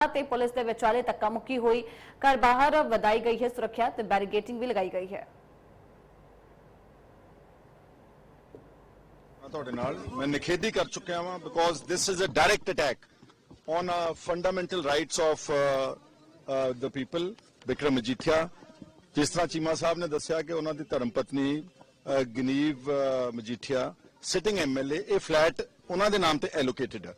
ਤੇ ਪੁਲਿਸ ਦੇ ਵਿਚਾਲੇ ਧੱਕਾ ਮੁੱਕੀ ਹੋਈ ਘਰ ਬਾਹਰ ਵਧਾਈ ਗਈ ਹੈ ਸੁਰੱਖਿਆ ਤੇ ਬੈਰੀਗੇਟਿੰਗ ਵੀ ਲਗਾਈ ਗਈ ਹੈ ਮੈਂ ਤੁਹਾਡੇ ਨਾਲ ਮੈਂ ਨਿਖੇਧੀ ਕਰ ਚੁੱਕਿਆ ਹਾਂ because this is a direct attack on fundamental rights of the people Vikram Majithia ਜਿਸ ਤਰ੍ਹਾਂ ਚੀਮਾ ਸਾਹਿਬ ਨੇ ਦੱਸਿਆ ਕਿ ਉਹਨਾਂ ਦੀ ਧਰਮ ਪਤਨੀ ਅਹ, ਗਨੀਵ ਅਹ, ਮਜੀਠੀਆ ਸਿਟਿੰਗ ਐਮਐਲਏ ਇਹ ਫਲੈਟ ਉਹਨਾਂ ਦੇ ਨਾਮ ਤੇ ਐਲੋਕੇਟਡ ਹੈ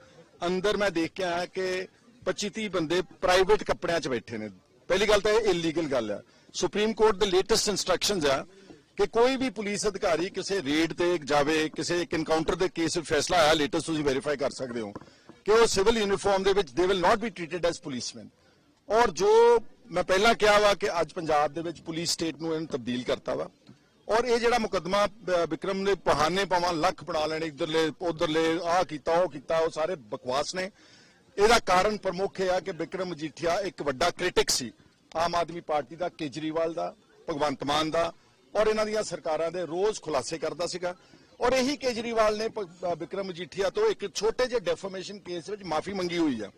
ਅੰਦਰ ਮੈਂ ਦੇਖ ਕੇ ਆਇਆ ਕਿ 25 30 ਬੰਦੇ ਪ੍ਰਾਈਵੇਟ ਕੱਪੜਿਆਂ 'ਚ ਬੈਠੇ ਨੇ। ਪਹਿਲੀ ਗੱਲ ਤਾਂ ਇਹ ਇਲੀਗਲ ਗੱਲ ਹੈ ਸੁਪਰੀਮ ਕੋਰਟ ਦੇ ਲੇਟੈਸਟ ਇਨਸਟਰਕਸ਼ਨਸ ਆ ਕਿ ਕੋਈ ਵੀ ਪੁਲਿਸ ਅਧਿਕਾਰੀ ਕਿਸੇ ਰੇਡ ਤੇ ਜਾਵੇ, ਕਿਸੇ ਇੱਕ ਐਨਕਾਊਂਟਰ ਦੇ ਕੇਸ ਵਿੱਚ ਫੈਸਲਾ ਆਇਆ ਲੇਟੈਸਟ ਤੁਸੀਂ ਵੈਰੀਫਾਈ ਕਰ ਸਕਦੇ ਹੋ ਕਿ ਉਹ ਸਿਵਲ ਯੂਨੀਫਾਰਮ ਦੇ ਵਿੱਚ ਦੇ will not be treated as policeman ਔਰ ਜੋ ਮੈਂ ਪਹਿਲਾਂ ਕਿਹਾ ਵਾ ਕਿ ਅੱਜ ਪੰਜਾਬ ਦੇ ਵਿੱਚ ਪੁਲਿਸ ਸਟੇਟ ਨੂੰ ਇਹਨੂੰ ਤਬਦੀਲ ਕਰਤਾ ਵਾ। ਔਰ ਇਹ ਜਿਹੜਾ ਮੁਕੱਦਮਾ ਵਿਕਰਮ ਨੇ ਬਹਾਨੇ ਪਾਵਾਂ, ਲੱਖ ਬਣਾ ਲੈਣੇ, ਇਧਰਲੇ, ਉਧਰਲੇ, ਆਹ ਕੀਤਾ, ਉਹ ਕੀਤਾ, ਉਹ ਸਾਰੇ ਬਕਵਾਸ ਨੇ। ਇਹਦਾ ਕਾਰਨ ਪ੍ਰਮੁੱਖ ਇਹ ਆ ਕਿ ਵਿਕਰਮ ਮਜੀਠੀਆ ਇੱਕ ਵੱਡਾ ਕ੍ਰਿਟਿਕ ਸੀ, ਆਮ ਆਦਮੀ ਪਾਰਟੀ ਦਾ, ਕੇਜਰੀਵਾਲ ਦਾ, ਭਗਵੰਤ ਮਾਨ ਦਾ, ਔਰ ਇਹਨਾਂ ਦੀਆਂ ਸਰਕਾਰਾਂ ਦੇ ਰੋਜ਼ ਖੁਲਾਸੇ ਕਰਦਾ ਸੀਗਾ। ਔਰ ਇਹੀ ਕੇਜਰੀਵਾਲ ਨੇ ਭ- ਵਿਕਰਮ ਮਜੀਠੀਆ ਤੋਂ ਇੱਕ ਛੋਟੇ ਜਿਹੇ ਡੈਫਰਮੇਸ਼ਨ ਕੇਸ ਵਿੱਚ ਮਾਫੀ ਮੰਗੀ ਹੋਈ ਆ।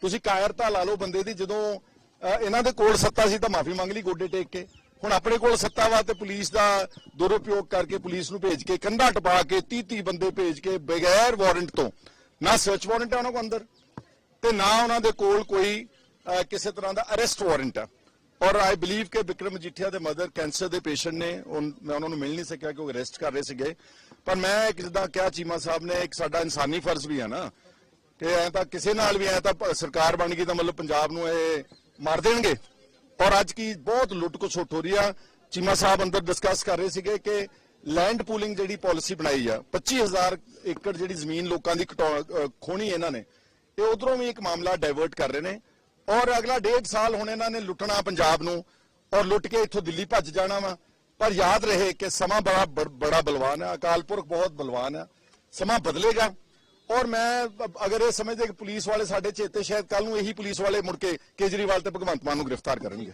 ਤੁਸੀਂ ਕਾਇਰਤਾ ਲਾ ਲਓ ਬੰਦੇ ਦੀ, ਜਦੋਂ ਇਹਨਾਂ ਦੇ ਕੋਲ ਸੱਤਾ ਸੀ ਤਾਂ ਮਾਫੀ ਮੰਗ ਲਈ ਗੋਡੇ ਟੇਕ ਕੇ। ਹੁਣ ਆਪਣੇ ਕੋਲ ਸੱਤਾ ਵਾ ਤੇ ਪੁਲਿਸ ਦਾ ਦੁਰਉਪਯੋਗ ਕਰਕੇ ਪੁਲਿਸ ਨੂੰ ਭੇਜ ਕੇ ਕੰਧਾ ਟਪਾ ਕੇ 30 30 ਬੰਦੇ ਭੇਜ ਕੇ ਬਗੈਰ ਵਾਰੰਟ ਤੋਂ, ਨਾ ਸਰਚ ਵਾਰੰਟ ਹੈ ਉਹਨਾਂ ਕੋਲ ਅੰਦਰ। ਤੇ ਨਾ ਉਹਨਾਂ ਦੇ ਕੋਲ ਕੋਈ ਕਿਸੇ ਤਰ੍ਹਾਂ ਦਾ ਅਰੈਸਟ ਵਾਰੰਟ ਹੈ ਔਰ ਆਈ ਬਲੀਵ ਕਿ ਵਿਕਰਮ ਮਜੀਠੀਆ ਦੇ ਮਦਰ ਕੈਂਸਰ ਦੇ ਪੇਸ਼ੈਂਟ ਨੇ ਮੈਂ ਉਹਨਾਂ ਨੂੰ ਮਿਲ ਨਹੀਂ ਸਕਿਆ ਕਿ ਅਰੈਸਟ ਕਰ ਰਹੇ ਸੀਗੇ। ਪਰ ਮੈਂ ਇੱਕ ਜਿੱਦਾਂ ਕਿਹਾ ਚੀਮਾ ਸਾਹਿਬ ਨੇ, ਇੱਕ ਸਾਡਾ ਇਨਸਾਨੀ ਫਰਜ਼ ਵੀ ਹੈ ਨਾ। ਕਿ ਐ ਤਾਂ ਕਿਸੇ ਨਾਲ ਵੀ ਐ ਤਾਂ ਸਰਕਾਰ ਬਣ ਗਈ ਤਾਂ ਮਤਲਬ ਪੰਜਾਬ ਨੂੰ ਇਹ ਮਾਰ ਦੇਣਗੇ। ਔਰ ਅੱਜ ਕੀ ਬਹੁਤ ਲੁੱਟ ਖਸੁੱਟ ਹੋ ਰਹੀ ਆ। ਚੀਮਾ ਸਾਹਿਬ ਅੰਦਰ ਡਿਸਕਸ ਕਰ ਰਹੇ ਸੀਗੇ ਕਿ ਲੈਂਡ ਪੂਲਿੰਗ ਜਿਹੜੀ ਪਾਲਿਸੀ ਬਣਾਈ ਆ 25000 ਏਕੜ ਜਿਹੜੀ ਜ਼ਮੀਨ ਲੋਕਾਂ ਦੀ ਕਟਾ- ਅਹ ਇਹਨਾਂ ਨੇ। ਇਹ ਉਧਰੋਂ ਵੀ ਇੱਕ ਮਾਮਲਾ ਡਾਇਵਰਟ ਕਰ ਰਹੇ ਨੇ। ਔਰ ਅਗਲਾ ਡੇਢ ਸਾਲ ਹੁਣ ਇਹਨਾਂ ਨੇ ਲੁੱਟਣਾ ਪੰਜਾਬ ਨੂੰ ਔਰ ਲੁੱਟ ਕੇ ਇੱਥੋਂ ਦਿੱਲੀ ਭੱਜ ਜਾਣਾ ਵਾ। ਪਰ ਯਾਦ ਰਹੇ ਕਿ ਸਮਾਂ ਬੜਾ ਬੜ- ਬੜਾ ਬਲਵਾਨ ਹੈ ਅਕਾਲ ਪੁਰਖ ਬਹੁਤ ਬਲਵਾਨ ਹੈ ਸਮਾਂ ਬਦਲੇਗਾ। ਔਰ ਮੈਂ ਅਗਰ ਇਹ ਸਮਝਦੇ ਕਿ ਪੁਲਿਸ ਵਾਲੇ ਸਾਡੇ ਚੇਤੇ ਸ਼ਾਇਦ ਕੱਲ ਨੂੰ ਇਹੀ ਪੁਲਿਸ ਵਾਲੇ ਮੁੜ ਕੇ ਕੇਜਰੀਵਾਲ ਤੇ ਭਗਵੰਤ ਮਾਨ ਨੂੰ ਗ੍ਰਿਫਤਾਰ ਕਰਨਗੇ।